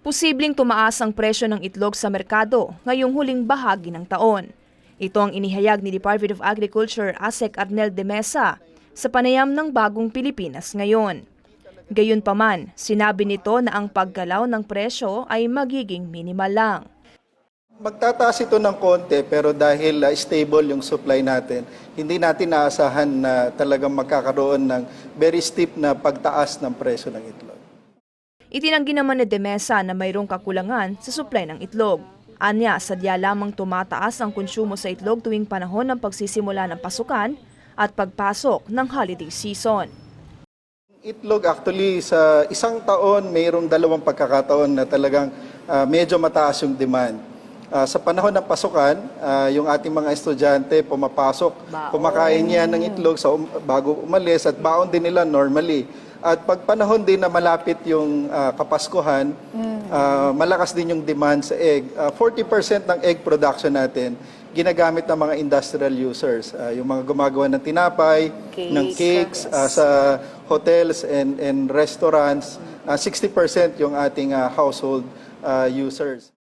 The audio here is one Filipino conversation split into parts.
Posibleng tumaas ang presyo ng itlog sa merkado ngayong huling bahagi ng taon. Ito ang inihayag ni Department of Agriculture ASEC Arnel de Mesa sa panayam ng Bagong Pilipinas ngayon. Gayunpaman, sinabi nito na ang paggalaw ng presyo ay magiging minimal lang. Magtataas ito ng konti pero dahil uh, stable yung supply natin, hindi natin naasahan na talagang magkakaroon ng very steep na pagtaas ng presyo ng itlog. Itinanggi naman ni Demesa na mayroong kakulangan sa supply ng itlog. Anya, sadya lamang tumataas ang konsumo sa itlog tuwing panahon ng pagsisimula ng pasukan at pagpasok ng holiday season. Itlog actually sa isang taon mayroong dalawang pagkakataon na talagang ah, medyo mataas yung demand. Ah, sa panahon ng pasukan, ah, yung ating mga estudyante pumapasok, kumakain yan ng itlog sa um- bago umalis at baon din nila normally. At pag panahon din na malapit yung ah, Kapaskuhan, ah, malakas din yung demand sa egg. Ah, 40% ng egg production natin ginagamit ng mga industrial users. Ah, yung mga gumagawa ng tinapay, ng cakes, ah, sa hotels and, and restaurants. Ah, 60% yung ating ah, household ah, users.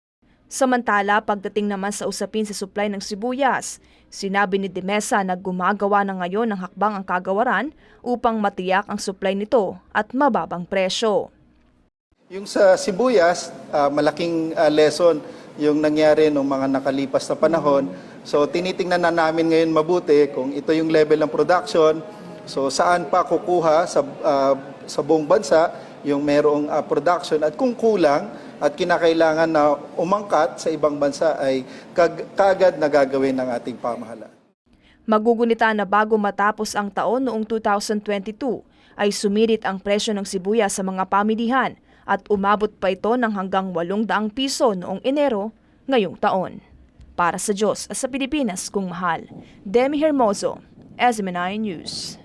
Samantala, pagdating naman sa usapin sa supply ng sibuyas, sinabi ni Demesa na gumagawa na ngayon ng hakbang ang kagawaran upang matiyak ang supply nito at mababang presyo. Yung sa sibuyas, ah, malaking ah, lesson yung nangyari nung mga nakalipas na panahon. So tinitingnan na namin ngayon mabuti kung ito yung level ng production. So saan pa kukuha sa ah, sa buong bansa yung merong ah, production at kung kulang at kinakailangan na umangkat sa ibang bansa ay kag- kaagad na gagawin ng ating pamahalaan. Magugunita na bago matapos ang taon noong 2022 ay sumirit ang presyo ng sibuyas sa mga pamilihan at umabot pa ito ng hanggang 800 piso noong Enero ngayong taon. Para sa Diyos at sa Pilipinas kung mahal, Demi Hermoso, SMNI News.